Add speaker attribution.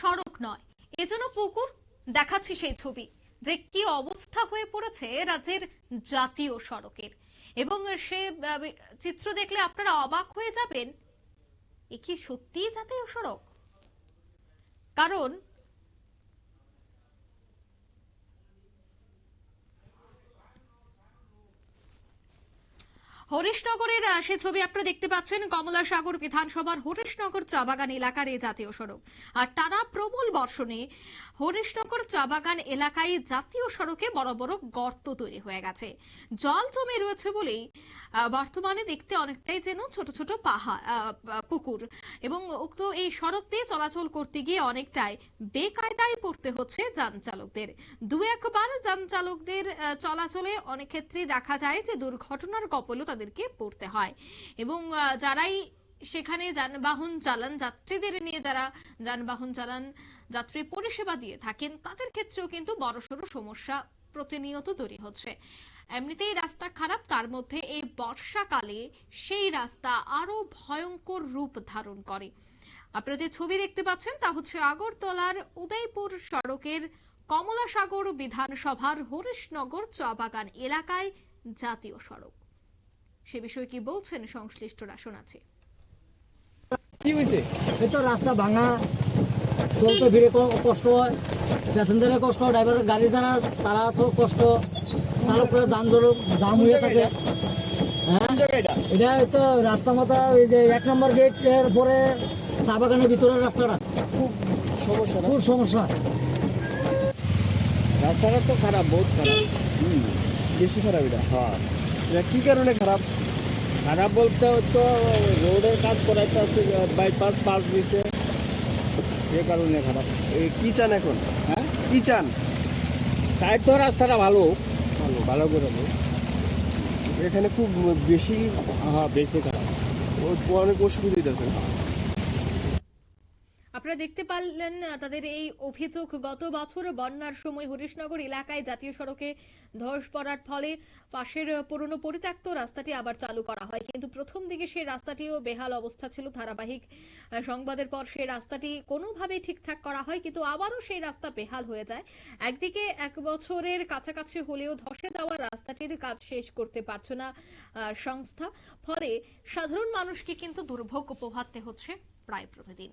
Speaker 1: সড়ক নয়। এজন্য পুকুর দেখাচ্ছি সেই ছবি, যে কি অবস্থা হয়ে পড়েছে রাজ্যের জাতীয় সড়কের। এবং সে চিত্র দেখলে আপনারা অবাক হয়ে যাবেন, এ কি সত্যিই জাতীয় সড়ক? কারণ হরিশনগরের সে ছবি আপনারা দেখতে পাচ্ছেন, কমলাসাগর বিধানসভার হরিশনগর চা বাগান এলাকার এই জাতীয় সড়ক। আর টানা প্রবল বর্ষণে হরিশনগর চা বাগান এলাকায় জাতীয় সড়কে বড় বড় গর্ত তৈরি হয়ে গেছে। জল জমে রয়েছে বলেই বর্তমানে দেখতে অনেকটাই যেন ছোট ছোট পাহাড় পুকুর। এবং উক্ত এই সড়ক দিয়ে চলাচল করতে গিয়ে অনেকটাই বেকায়দায় পড়তে হচ্ছে যান চালকদের। দু একবার যান চালকদের চলাচলে অনেক ক্ষেত্রেই দেখা যায় যে দুর্ঘটনার কবলও তাদেরকে পড়তে হয়। এবং যারাই সেখানে যানবাহন চালান, যাত্রীদের নিয়ে যারা যানবাহন চালান, যাত্রী পরিষেবা দিয়ে থাকেন, তাদের ক্ষেত্রেও কিন্তু বড়সড় সমস্যা প্রতিনিয়ত তৈরি হচ্ছে। এমনিতেই রাস্তা খারাপ, তার মধ্যে এই বর্ষাকালে সেই রাস্তা আরও ভয়ঙ্কর রূপ ধারণ করে। আপনারা যে ছবি দেখতে পাচ্ছেন, তা হচ্ছে আগরতলার উদয়পুর সড়কের কমলাসাগর বিধানসভার হরিশনগর চা বাগান এলাকায় জাতীয় সড়ক। সে বিষয়ে কি বলছেন সংশ্লিষ্টরা? শোনাচ্ছে।
Speaker 2: কি হয়েছে?
Speaker 3: তো রাস্তা ভাঙা চলতে ফিরে ক- কষ্ট হয় প্যাসেঞ্জারের কষ্ট ড্রাইভারের গাড়ি যারা তারা তো কষ্ট চালকরা যান জাম হয়ে থাকে। হ্যাঁ?
Speaker 2: এটা
Speaker 3: এটা তো রাস্তা মতো এই যে এক নম্বর গেটের পরে চা বাগানের ভিতরের রাস্তাটা।
Speaker 2: খুব সমস্যা
Speaker 3: খুব সমস্যা।
Speaker 2: রাস্তাটা তো খারাপ বহুত খারাপ। বেশি খারাপ এটা? হ্যাঁ। এটা কি কারণে খারাপ?
Speaker 4: খারাপ বলতে তো রোডের কাজ করাইতে আছে বাইপাস পাস দিচ্ছে সে কারণে খারাপ।
Speaker 2: এই কি চান এখন?
Speaker 4: হ্যাঁ?
Speaker 2: কি চান?
Speaker 4: তাই তো রাস্তাটা ভালো। ভালো। ভালো করে।
Speaker 2: এখানে খুব বেশি
Speaker 4: হ্যাঁ বেশি খারাপ।
Speaker 2: ও- অনেক অসুবিধা আছে
Speaker 1: আপনারা দেখতে পারলেন তাদের এই অভিযোগ, গত বছর বন্যার সময় হরিশনগর এলাকায় জাতীয় সড়কে ধস পড়ার ফলে পাশের পুরনো পরিত্যক্ত রাস্তাটি আবার চালু করা হয়। কিন্তু প্রথম দিকে সেই রাস্তাটিও বেহাল অবস্থা ছিল ধারাবাহিক। সংবাদের পর সেই রাস্তাটি কোনোভাবেই ঠিকঠাক করা হয়, কিন্তু আবারও সেই রাস্তা বেহাল হয়ে যায়। একদিকে এক বছরের কাছাকাছি হলেও ধসে যাওয়া রাস্তাটির কাজ শেষ করতে পারছে না সংস্থা। ফলে সাধারণ মানুষকে কিন্তু দুর্ভোগ পোহাতে হচ্ছে প্রায় প্রতিদিন।